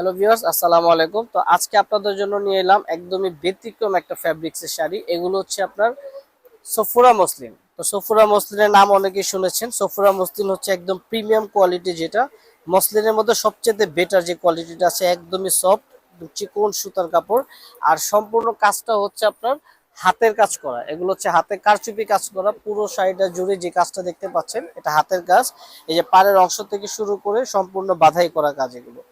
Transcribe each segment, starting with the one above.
Hello viewers আসসালামু আলাইকুম। তো আজকে আপনাদের জন্য নিয়ে এলাম একদমই ব্যতিক্রম একটা ফ্যাব্রিক্সের শাড়ি। এগুলো হচ্ছে আপনার সফুরা মসলিন তো সফুরা মসলিনের নাম অনেকেই শুনেছেন। সফুরা মসলিন হচ্ছে একদম প্রিমিয়াম কোয়ালিটি যেটা। মসলিনের মধ্যে সবচেয়ে বেটার যে কোয়ালিটিটা আছে, একদমই সফট চিকন সুতার কাপড়। আর সম্পূর্ণ কাজটা হচ্ছে আপনার হাতের কাজ করা। এগুলো হচ্ছে হাতে কারচুপি কাজ করা। পুরো শাড়িটা জুড়ে যে কাজটা দেখতে পাচ্ছেন, এটা হাতের কাজ। এই যে পাড়ের অংশ থেকে শুরু করে সম্পূর্ণ বাধাই করা কাজ এগুলো।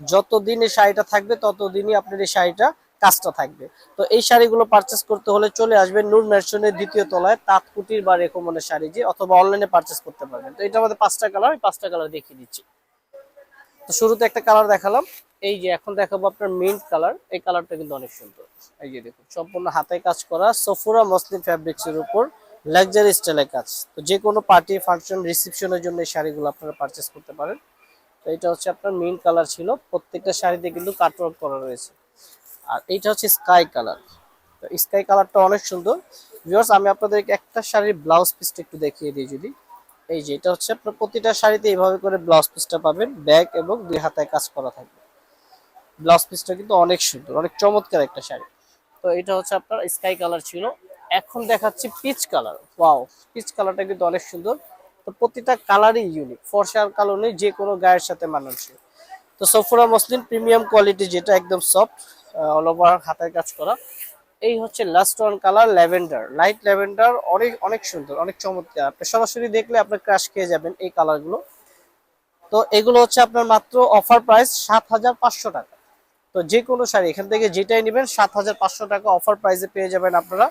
যতদিন এই শাড়িটা থাকবে, ততদিনই আপনার এই শাড়িটা কাজটা থাকবে। তো এই শাড়িগুলো পারচেস করতে হলে চলে আসবেন নূর ম্যানশনের দ্বিতীয় তলায়, তাঁতকুটির বা রেকমনের শাড়ি যে, অথবা অনলাইনে পারচেস করতে পারবেন। তো এটা আমাদের পাঁচটা কালার আমি পাঁচটা কালার দেখিয়ে দিচ্ছি। তো শুরুতে একটা কালার দেখালাম। এই যে এখন দেখাবো আপনার মিন্ট কালার এই কালারটা কিন্তু অনেক সুন্দর। এই যে দেখুন, সম্পূর্ণ হাতে কাজ করা সফুরা মসলিন ফ্যাব্রিক্সের উপর লাক্সারি স্টাইলের কাজ। তো যে কোনো পার্টি ফাংশন রিসেপশনের জন্য এই শাড়িগুলো আপনারা পারচেস করতে পারেন। তো এটা হচ্ছে আপনার মিন্ট কালার ছিল। প্রত্যেকটা শাড়িতে কিন্তু কাটওয়ার্ক করা রয়েছে। আর এইটা হচ্ছে স্কাই কালার তো স্কাই কালারটা অনেক সুন্দর। ভিউয়ার্স আমি আপনাদেরকে একটা শাড়ির ব্লাউজ পিসটা একটু দেখিয়ে দিই যদি। এই যে এটা হচ্ছে আপনার প্রতিটা শাড়িতে এইভাবে করে ব্লাউজ পিসটা পাবেন। ব্যাগ এবং দুই হাতায় কাজ করা থাকবে। ব্লাউজ পিসটা কিন্তু অনেক সুন্দর, অনেক চমৎকার একটা শাড়ি। তো এটা হচ্ছে আপনার স্কাই কালার ছিল। এখন দেখাচ্ছি পিচ কালার ওয়াও পিচ কালারটা কিন্তু অনেক সুন্দর। তো প্রতিটা কালারই ইউনিক ফর্সার কালো নেই যে কোনো গায়ের সাথে মানানসই। তো সফুরা মসলিন প্রিমিয়াম কোয়ালিটি যেটা একদম সফট অল ওভার হাতের কাজ করা। এই হচ্ছে last one colour lavender light lavender অনেক অনেক সুন্দর, অনেক চমৎকার। আপনি সরাসরি দেখলে আপনার ক্রাশ খেয়ে যাবেন এই কালারগুলো তো এগুলো হচ্ছে আপনার মাত্র অফার প্রাইস সাত হাজার পাঁচশো টাকা। তো যে কোনো শাড়ি, এখান থেকে যেটাই নেবেন, সাত হাজার পাঁচশো টাকা অফার প্রাইসে পেয়ে যাবেন আপনারা।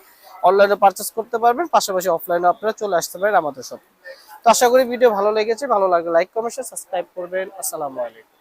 অনলাইনে পারচেস করতে পারবেন, পাশাপাশি অফলাইনে আপনারা চলে আসতে পারেন আমাদের সব তো আশা করি ভিডিও ভালো লেগেছে ভালো লাগলে লাইক কমেন্ট সাবস্ক্রাইব করবেন। আসসালামু আলাইকুম।